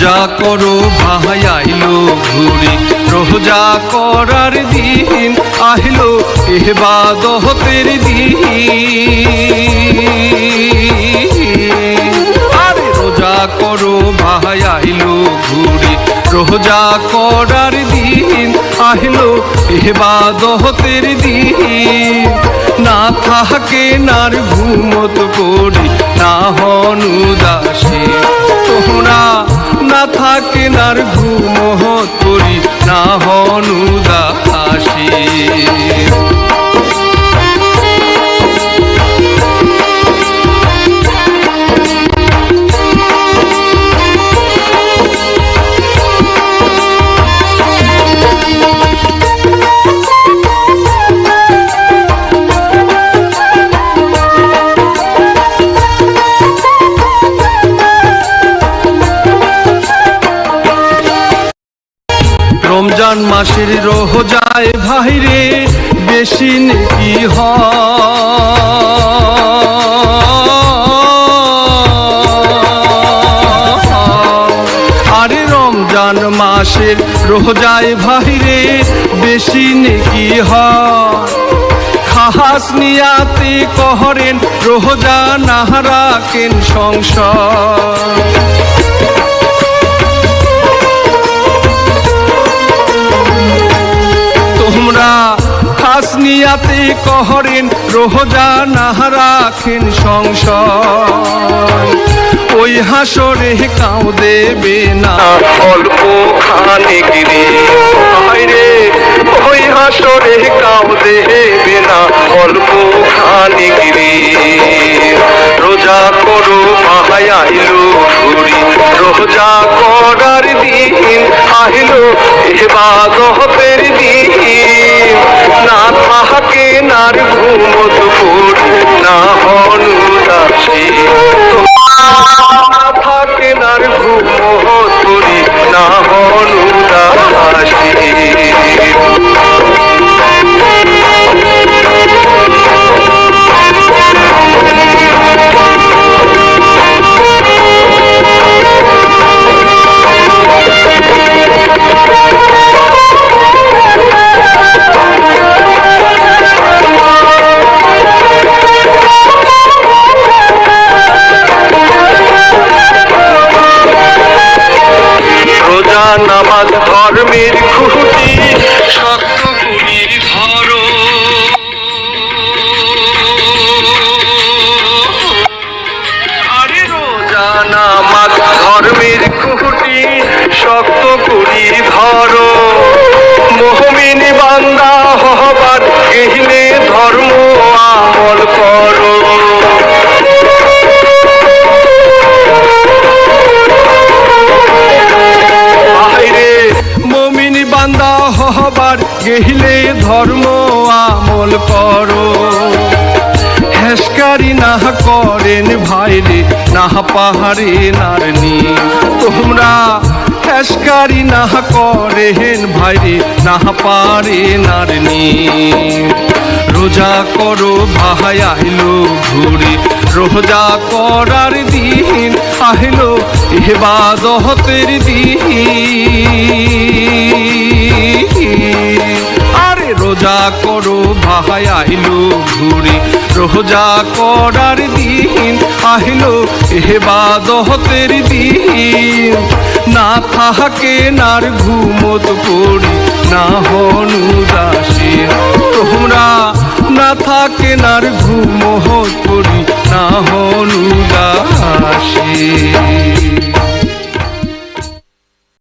রোজা করো ভাই আইলো ঘুরি। রোজা করার দিন আহিলো এবাদতের দিন। রোজা করো ভাই আইলো ঘুরি। রোজা করার দিন আহিলো এবাদতের দিন। না থাকে নার ঘুমত করি না হন উদাসী তোমরা ঘুম করি না হনুদা উদাসী। রমজান মাসের রোজায় ভাইরে, বেশি নেকি আরে রমজান মাসের রোজায় ভাইরে, বেশি নেকি হয়? খাহাস নিয়াতে কহরেন রোজা নাহারাকেন সংসার নিয়াতে কহরেন রোজা না রাখেন সংসার ওই হাসরে কাউ দেবে না। অল্প খানে গিরে। রে ওই হাসরে কাউ দেবে না। অল্প খানে গিরে। রোজা করো আইলো ঘুরি। রোজা করার দিন আহিলো দিন না থাকে নার ঘুমত পড়ি না হন না থাকে নার ঘুমত পড়ি না হন উদাসী করি ধরো মোহমিন বান্দা হবার গহিনে ধর্ম আমল করো। বান্দা হবার গেহিলে ধর্ম আমল করো। হেসকারি না করেন ভাইরে, না পাহাড়ে নারনি। তোমরা হেসকারি না করেন ভাইরে না পারে নারনি। রোজা করো ভাই আইলো ঘুরে। রোজা করার দিন আহিলো এবাদতের দিন। আরে রোজা করো ভাই আইলো ঘুরে। রোজা করার দিন আহিলো এবাদতের দিন। থাকে নার ঘুমত পড়ি, না হন উদাসী তোমরা না থাকে নার ঘুমত পড়ি, না হন উদাসী